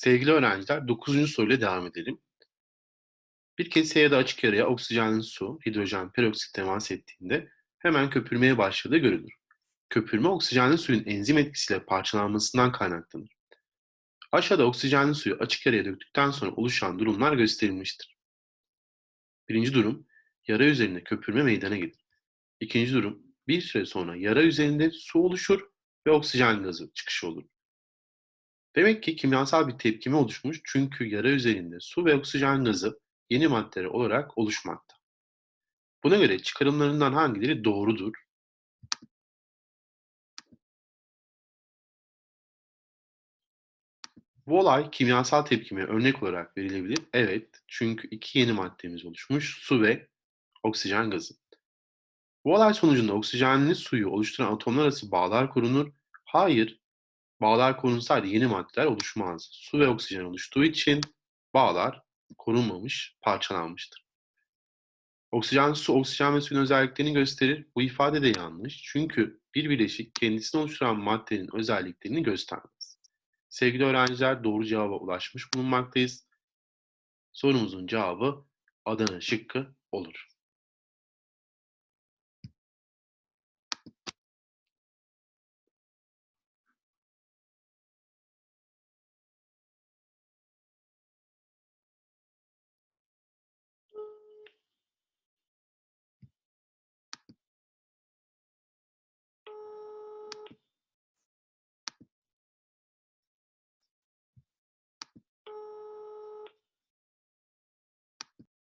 Sevgili öğrenciler, 9. soruyla devam edelim. Bir keseye ya da açık yaraya oksijenli su, hidrojen peroksit temas ettiğinde hemen köpürmeye başladığı görülür. Köpürme oksijenli suyun enzim etkisiyle parçalanmasından kaynaklanır. Aşağıda oksijenli suyu açık yaraya döktükten sonra oluşan durumlar gösterilmiştir. Birinci durum, yara üzerinde köpürme meydana gelir. İkinci durum, bir süre sonra yara üzerinde su oluşur ve oksijen gazı çıkışı olur. Demek ki kimyasal bir tepkime oluşmuş çünkü yara üzerinde su ve oksijen gazı yeni maddeler olarak oluşmakta. Buna göre çıkarımlarından hangileri doğrudur? Bu olay kimyasal tepkime örnek olarak verilebilir. Evet, çünkü iki yeni maddemiz oluşmuş, su ve oksijen gazı. Bu olay sonucunda oksijenli suyu oluşturan atomlar arası bağlar korunur. Hayır, bağlar korunsaydı yeni maddeler oluşmaz. Su ve oksijen oluştuğu için bağlar korunmamış, parçalanmıştır. Oksijen, su, oksijen ve suyun özelliklerini gösterir. Bu ifade de yanlış. Çünkü bir bileşik kendisini oluşturan maddenin özelliklerini göstermez. Sevgili öğrenciler doğru cevaba ulaşmış bulunmaktayız. Sorumuzun cevabı Adana şıkkı olur.